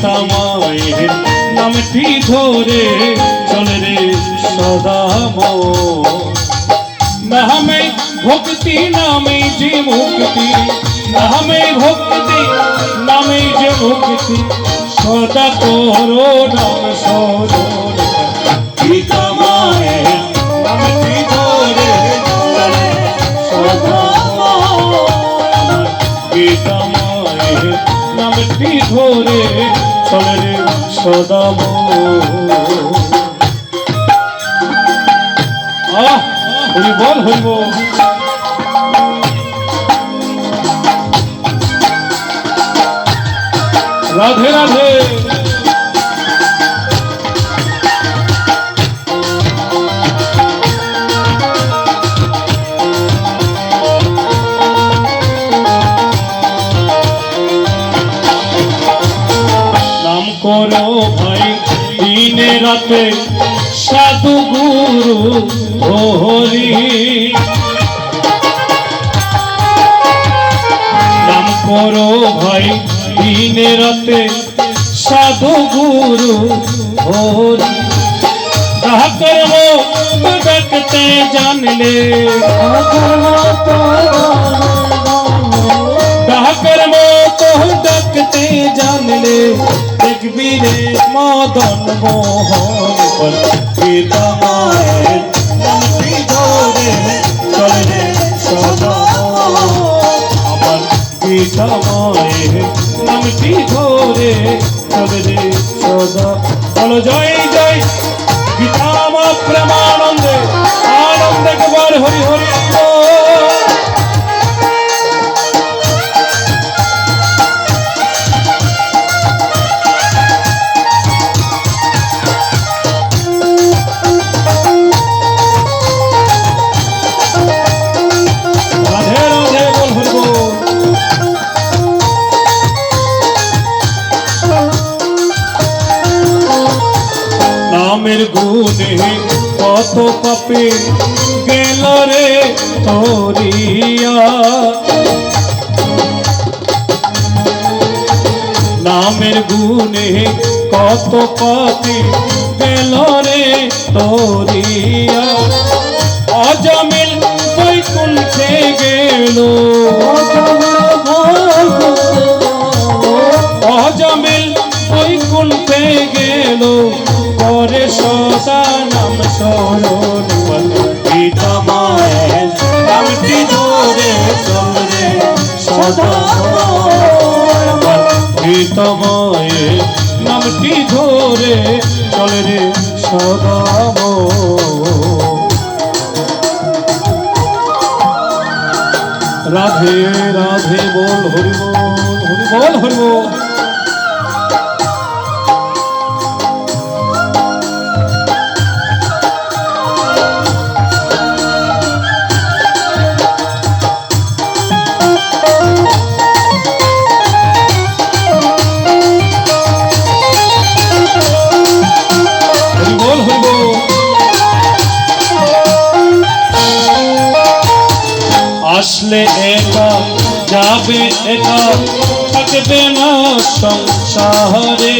গীতা মায়ের নামটি ধরে চলে রে সদাম নামে ভক্তি নামে যে মুক্তি নামে ভক্তি নামে যে মুক্তি, সদা করো নাম সরণ গীতা মায়ের নামটি ধরে মায়ের নামটি ধরে চলে রে সদাম হরি বল হরি বল। রাধে রাধে। রাতে সাধু গুরু হরি। নাম করো ভাই, দিনে রাতে সাধু গুরু হরি। ডাকতে জানলে। তাহা করব তো ডাকতে জানলে। দেখবি রে মদন মোহন পর গীতা মায়ের ধরে চলে সদা আমার গীতা মায়ের নামটি ধরে চলে সদা বলো জয় জয়। নামের গুণে কত পাপে গেল রে তোরিয়া নামের গুণে কত পাপে গেল রে তোরিয়া অজমিল বৈকুণ্ঠে গেল। নাম স্মরণ গীতা মায়ের নামটি ধরে চলে সদা সদা রাধে রাধে বল, হরি বল। হরি যাবে একা থাকবে না সংসারে।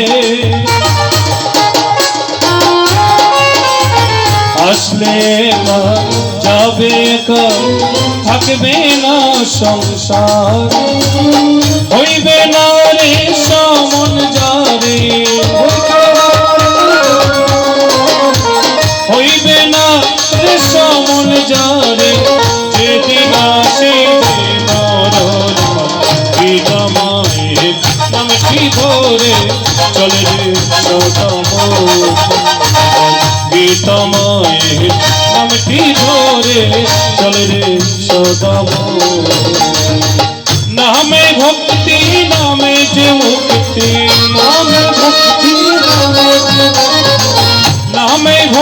আসলে একা যাবে থাকবে না সংসার। হইবে না রে সমন যারে হইবে না রে সমন যারে যেদিন আসে পাখি ভোরে চলে রে গীতময় নামটি ধরে চলে রে সদম নামে ভক্ত